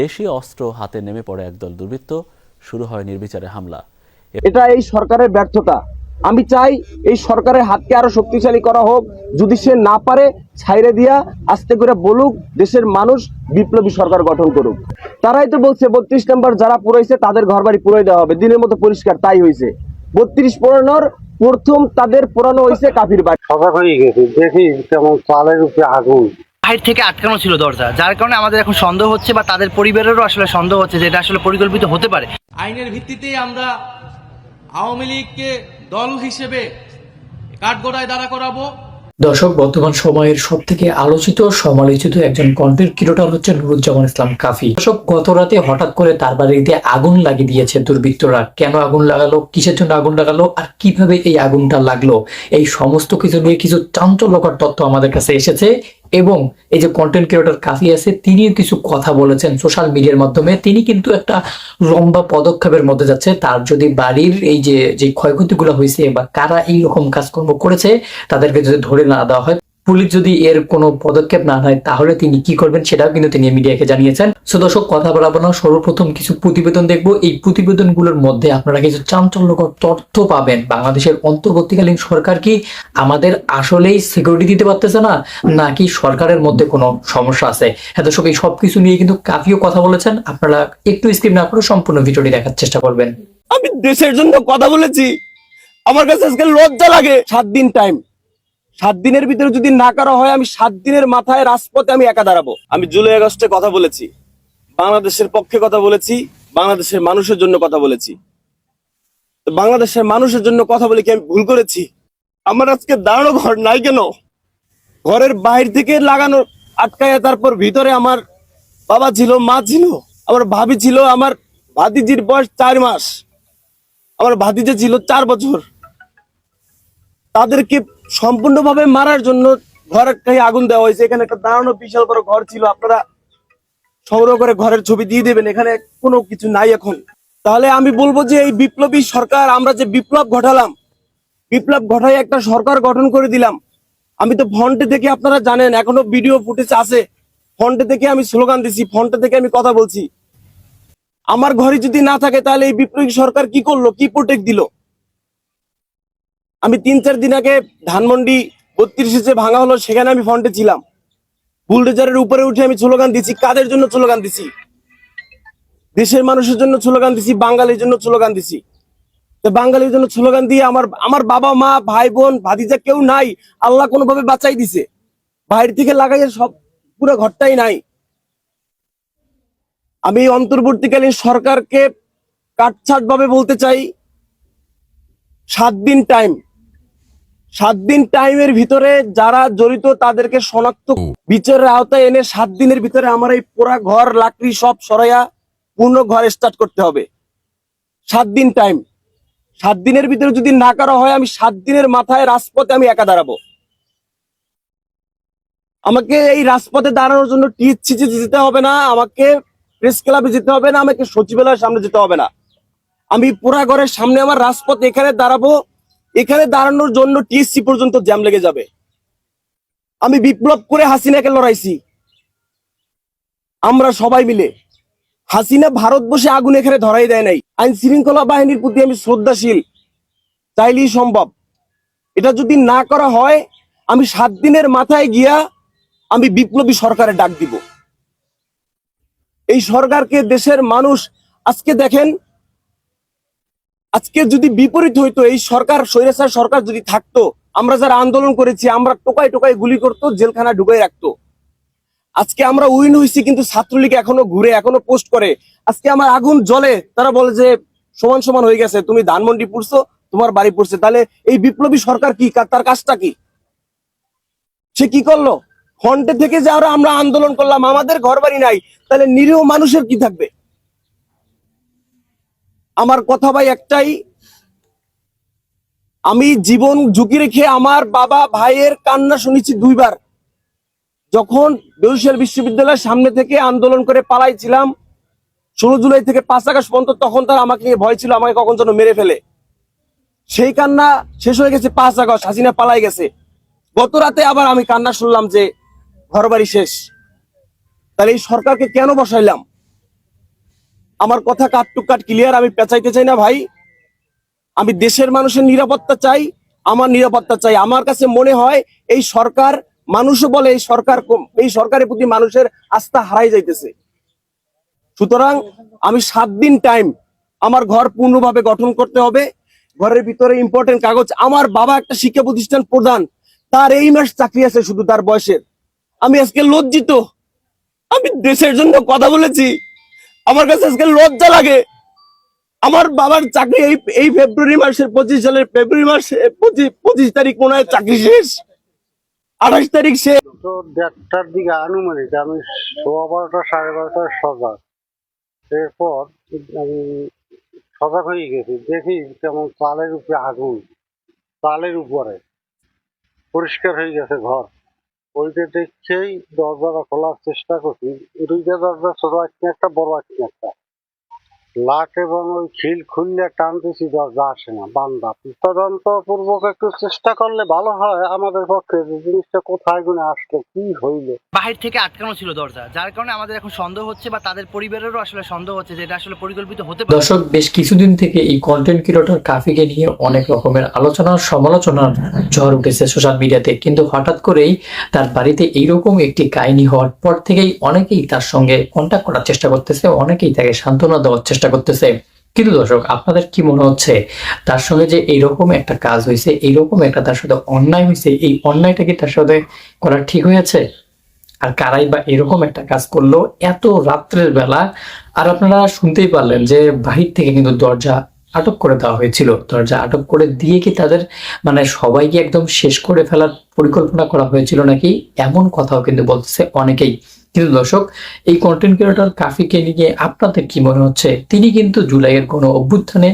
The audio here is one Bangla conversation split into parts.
দেশীয় অস্ত্র হাতে নেমে পড়ে একদল দুর্বৃত্ত। শুরু হয় নির্বিচারে হামলা। এটা এই সরকারের ব্যর্থতা। আমি চাই এই সরকারের হাতকে আরও শক্তিশালী করা হোক। যদি সে না পারে ছাইরে দিয়া আস্তে করে বলুক দেশের মানুষ বিপ্লবী সরকার গঠন করুক। তারাই তো বলছে বত্রিশ নম্বর যারা পুরাইছে তাদের ঘর বাড়ি পুরাই দেওয়া হবে। দিনের মতো পরিষ্কার তাই হয়েছে বত্রিশ পুরানোর প্রথম তাদের পুরানো হয়েছে কাফির বাড়ি। সজাগ হয়ে গেছি। দেখি কেমন চালের উপরে আগুন। বাহির থেকে আটকানো ছিল দরজা যার কারণে আমাদের এখন সন্দেহ হচ্ছে বা তাদের পরিবারেরও আসলে সন্দেহ হচ্ছে যে এটা আসলে পরিকল্পিত হতে পারে। আইনের ভিত্তিতেই আমরা আওয়ামী লীগকে দল হিসেবে কাঠগড়ায় দাঁড়া করাবো। দর্শক বর্তমান সময়ের সব থেকে আলোচিত সমালোচিত একজন কন্টেন্ট ক্রিয়েটর হচ্ছে নুরুজ্জামান ইসলাম কাফি। দর্শক গত রাতে হঠাৎ করে তার বাড়িতে আগুন লাগিয়ে দিয়েছে দুর্বৃত্তরা। কেন আগুন লাগালো? কিসের জন্য আগুন লাগালো? আর কীভাবে এই আগুনটা লাগল? এই সমস্ত কিছু নিয়ে কিছু চাঞ্চল্যকর তথ্য আমাদের কাছে এসেছে। এবং এই যে কন্টেন্ট ক্রিয়েটর কাফি আছে, তিনিও কিছু কথা বলেছেন সোশ্যাল মিডিয়ার মাধ্যমে। তিনি কিন্তু একটা লম্বা পদক্ষেপের মধ্যে যাচ্ছে। তার যদি বাড়ির এই যে যে ক্ষয়ক্ষতিগুলো হয়েছে বা কারা এই রকম কাজকর্ম করেছে, তাদেরকে যদি ধরে না দেওয়া হয় পুলিশ যদি এর কোনো পদক্ষেপ না নেয়, তাহলে তিনি কি করবেন সেটাও কিন্তু তিনি মিডিয়াকে জানিয়েছেন। সো দর্শক, কথা বলাবো না, সর্বপ্রথম কিছু প্রতিবেদন দেখব। এই প্রতিবেদনগুলোর মধ্যে আপনারা কিছু চাঞ্চল্যকর তথ্য পাবেন। বাংলাদেশের অন্তর্বর্তীকালীন সরকার কি আমাদের আসলেই সিকিউরিটি দিতে পারতেছে না, নাকি সরকারের মধ্যে কোনো সমস্যা আছে? হ্যাঁ দর্শক, এই সবকিছু নিয়ে কিন্তু কাফিও কথা বলেছেন। আপনারা একটু স্কিপ না করে সম্পূর্ণ ভিডিওটি দেখার চেষ্টা করবেন। আমি দেশের জন্য কথা বলেছি। আমার কাছে আজকে লজ্জা লাগে সাত দিন টাইম সাত দিনের ভিতরে যদি না করা হয়, আমি সাত দিনের মাথায় রাজপথে আমি একা দাঁড়াবো। আমি জুলাই আগস্টে কথা বলেছি। বাংলাদেশের পক্ষে কথা বলেছি, বাংলাদেশের মানুষের জন্য কথা বলেছি। বাংলাদেশের মানুষের জন্য কথা বলে কি আমি ভুল করেছি? আমার আজকে দাঁড়ানো ঘর নাই কেন? ঘরের বাইরে থেকে লাগানো আটকায় তারপর ভিতরে আমার বাবা ছিল, মা ছিল, আমার ভাবি ছিল, আমার ভাতিজির বয়স চার মাস। আমার ভাতিজা ছিল চার বছর। তাদেরকে সম্পূর্ণভাবে মারার জন্য ঘরটাই আগুন দেওয়া হয়েছে। এখানে একটা দাঁড়ানো বিশাল বড় ঘর ছিল। আপনারা সংগ্রহ করে ঘরের ছবি দিয়ে দেবেন। এখানে কোনো কিছু নাই এখন। তাহলে আমি বলব যে এই বিপ্লবী সরকার, আমরা যে বিপ্লব ঘটালাম, বিপ্লব ঘটাই একটা সরকার গঠন করে দিলাম। আমি তো ফন্টে থেকে আপনারা জানেন, এখনও ভিডিও ফুটেজ আছে। ফন্টে থেকে আমি স্লোগান দিছি ফন্টে থেকে আমি কথা বলছি। আমার ঘরে যদি না থাকে, তাহলে এই বিপ্লবী সরকার কি করল? কি প্রোটেক্ট দিল? আমি তিন চার দিন আগে ধানমন্ডি বত্রিশে যে ভাঙা হলো, সেখানে আমি ফন্টে ছিলাম। বুলডোজারের উপরে উঠে আমি স্লোগান দিছি, কাদের জন্য স্লোগান দিছি? দেশের মানুষের জন্য স্লোগান দিছি, বাঙালির জন্য স্লোগান দিছি। তো বাঙালির জন্য স্লোগান দিয়ে আমার আমার বাবা মা, ভাই বোন, ভাতিজা কেউ নাই, আল্লাহ কোনোভাবে বাঁচাই দিছে। বাইরে থেকে লাগাইয়ে সব, পুরো ঘরটাই নাই। আমি অন্তর্বর্তীকালীন সরকারকে কাটছাট ভাবে বলতে চাই, সাত দিন টাইম সাত দিন টাইমের ভিতরে যারা জড়িত তাদেরকে শনাক্ত বিচারের আওতায় এনে সাত দিনের ভিতরে আমার এই পোড়া ঘর লাকড়ি সব সরাইয়া পূর্ণ ঘর স্টার্ট করতে হবে। সাত দিন টাইম সাত দিনের ভিতরে যদি না করা হয় আমি সাত দিনের মাথায় রাজপথে আমি একা দাঁড়াবো। আমাকে এই রাজপথে দাঁড়ানোর জন্য টিএসসিতে যেতে হবে না আমাকে প্রেস ক্লাবে যেতে হবে না আমাকে সচিবালয়ের সামনে যেতে হবে না। আমি পুরা ঘরের সামনে আমার রাজপথ এখানে দাঁড়াবো। এখানে দাঁড়ানোর জন্য টিএসসি পর্যন্ত জ্যাম লেগে যাবে। আমি বিপ্লব করে হাসিনাকে লড়াইছি। আমরা সবাই মিলে। হাসিনা ভারত বসে আগুন এখানে ধরাই দেয় নাই। আইন শৃঙ্খলা বাহিনীর প্রতি আমি শ্রদ্ধাশীল। চাইলেই সম্ভব। এটা যদি না করা হয়, আমি সাত দিনের মাথায় গিয়া আমি বিপ্লবী সরকারের ডাক দিব। এই সরকারকে দেশের মানুষ, আজকে দেখেন আজকে যদি বিপরীত হইতো, এই সরকার, স্বৈরাচার সরকার যদি থাকতো, আমরা যারা আন্দোলন করেছি, আমরা টোকাই টোকাই গুলি করতো, জেলখানা ঢুকাই রাখতো। আজকে আমরা উইন হয়েছি কিন্তু ছাত্রলীগ এখনও ঘুরে, এখনও পোস্ট করে। আজকে আমার আগুন জ্বলে, তারা বলে যে, সমান সমান হয়ে গেছে, তুমি ধানমন্ডি পড়ছো, তোমার বাড়ি পড়ছে। তাহলে এই বিপ্লবী সরকার কি তার কাজটা কি? সে কি করল? ফ্রন্টে থেকে যে আমরা আন্দোলন করলাম, আমাদের ঘর বাড়ি নাই, তাহলে নিরীহ মানুষের কি থাকবে? আমার কথা ভাই একটাই। আমি জীবন ঝুঁকি রেখে আমার বাবা ভাইয়ের কান্না শুনেছি দুইবার। যখন বরিশাল বিশ্ববিদ্যালয়ের সামনে থেকে আন্দোলন করে পালাইছিলাম, ষোলো জুলাই থেকে পাঁচ আগস্ট পর্যন্ত তখন তার আমাকে নিয়ে ভয় ছিল, আমাকে কখন যেন মেরে ফেলে। সেই কান্না শেষ হয়ে গেছে পাঁচ আগস্ট, হাসিনা পালাই গেছে। গত রাতে আবার আমি কান্না শুনলাম যে ঘর বাড়ি শেষ। তাহলে এই সরকারকে কেন বসাইলাম? আমার কথা কাট টু কাট ক্লিয়ার আমি পেঁচাইতে চাই না ভাই। আমি দেশের মানুষের নিরাপত্তা চাই, আমার নিরাপত্তা চাই। আমার কাছে মনে হয় এই সরকার, মানুষও বলে এই সরকার এই সরকারের প্রতি মানুষের আস্থা হারাই যাইতেছে। সুতরাং আমি সাত দিন টাইম আমার ঘর পূর্ণভাবে গঠন করতে হবে। ঘরের ভিতরে ইম্পর্টেন্ট কাগজ। আমার বাবা একটা শিক্ষা প্রতিষ্ঠান প্রধান। তার এই মাস চাকরি আছে শুধু তার বয়সের। আমি আজকে লজ্জিত। আমি দেশের জন্য কথা বলেছি। আমার কাছে আজকে লজ্জা লাগে। আমার বাবার চাকরি এই এই ফেব্রুয়ারি মাসের পঁচিশ সালের ফেব্রুয়ারি মাসে পঁচিশ তারিখ মনে হয় চাকরি শেষ। আঠাশ তারিখ শেষ তো দেড়টার দিকে আনুমানিক আমি সোয়া বারোটা, সাড়ে বারোটার সজাগ। এরপর আমি সজাগ হয়ে গেছি। দেখি কেমন চালের উপরে আগুন চালের উপরে। পরিষ্কার হয়ে গেছে ঘর। ওইটা দেখছেই দরজাটা খোলার চেষ্টা করছি। দুইটা দরজা ছোট আঁকনি একটা বড় আঁকনি একটা। লাট এবং ওই খিল খুললে টানতেছি দরজা আসে না বান্দা। তদন্ত পূর্বক একটু চেষ্টা করলে ভালো হয় আমাদের পক্ষে যে জিনিসটা কোথায় গুনে আসলো কি হইল। বাহির থেকে আটকানো ছিল দরজা যার কারণে আমাদের এখন সন্দেহ হচ্ছে বা তাদের পরিবারেরও আসলে সন্দেহ হচ্ছে যে এটা আসলে পরিকল্পিত হতে পারে। দর্শক বেশ কিছুদিন থেকে এই কন্টেন্ট ক্রিয়েটর কাফিকে নিয়ে অনেক রকমের আলোচনা সমালোচনার ঝড় উঠেছে সোশ্যাল মিডিয়াতে কিন্তু হঠাৎ করেই তার বাড়িতে এইরকম একটি কাহিনী হওয়ার পর থেকেই অনেকেই তার সঙ্গে কন্ট্যাক্ট করার চেষ্টা করতেছে অনেকেই তাকে সান্ত্বনা দেওয়ার চেষ্টা করতেছে। কিন্তু দর্শক, আপনাদের কি মনে হচ্ছে? তার সঙ্গে যে এইরকম একটা কাজ হয়েছে এইরকম একটা তার সাথে অন্যায় হয়েছে এই অন্যায়টা কি তার সাথে করা ঠিক হয়েছে? আর কারাই বা এরকম একটা কাজ করল এত রাত্রের বেলা, আর আপনারা শুনতেই পারলেন যে বাহির থেকে কিন্তু দরজা আটক করে দেওয়া হয়েছিল। দরজা আটক করে দিয়ে কি তাদের মানে সবাইকে একদম শেষ করে ফেলার পরিকল্পনা করা হয়েছিল নাকি? এমন কথাও কিন্তু বলতেছে অনেকেই। কিন্তু দর্শক, এই কন্টেন্ট ক্রিয়েটর কাফিকে নিয়ে আপনাদের কি মনে হচ্ছে? তিনি কিন্তু জুলাইয়ের কোনো অভ্যুত্থানে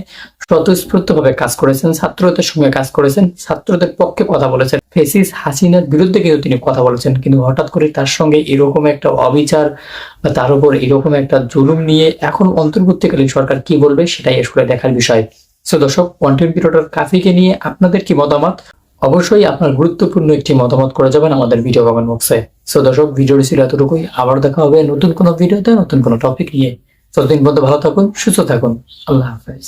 স্বতঃস্ফূর্তভাবে কাজ করেছেন, ছাত্রদের সঙ্গে কাজ করেছেন, ছাত্রদের পক্ষে কথা বলেছেন। ফেসিস হাসিনার বিরুদ্ধে কিন্তু তিনি কথা বলেছেন, কিন্তু হঠাৎ করে তার সঙ্গে এরকম একটা অবিচার বা তার উপর এরকম একটা জুলুম নিয়ে এখন অন্তর্বর্তীকালীন সরকার কি বলবে সেটাই আসলে দেখার বিষয়। সো দর্শক কন্টেন্ট ক্রিয়েটর কাফিকে নিয়ে আপনাদের কি মতামত? অবশ্যই আপনার গুরুত্বপূর্ণ একটি মতামত করে যাবেন আমাদের ভিডিও কমেন্ট বক্সে সো দর্শক ভিডিওটি ছিল এতটুকুই। আবার দেখা হবে নতুন কোনো ভিডিওতে নতুন কোনো টপিক নিয়ে। ততদিন পর্যন্ত ভালো থাকুন, সুস্থ থাকুন। আল্লাহ হাফেজ।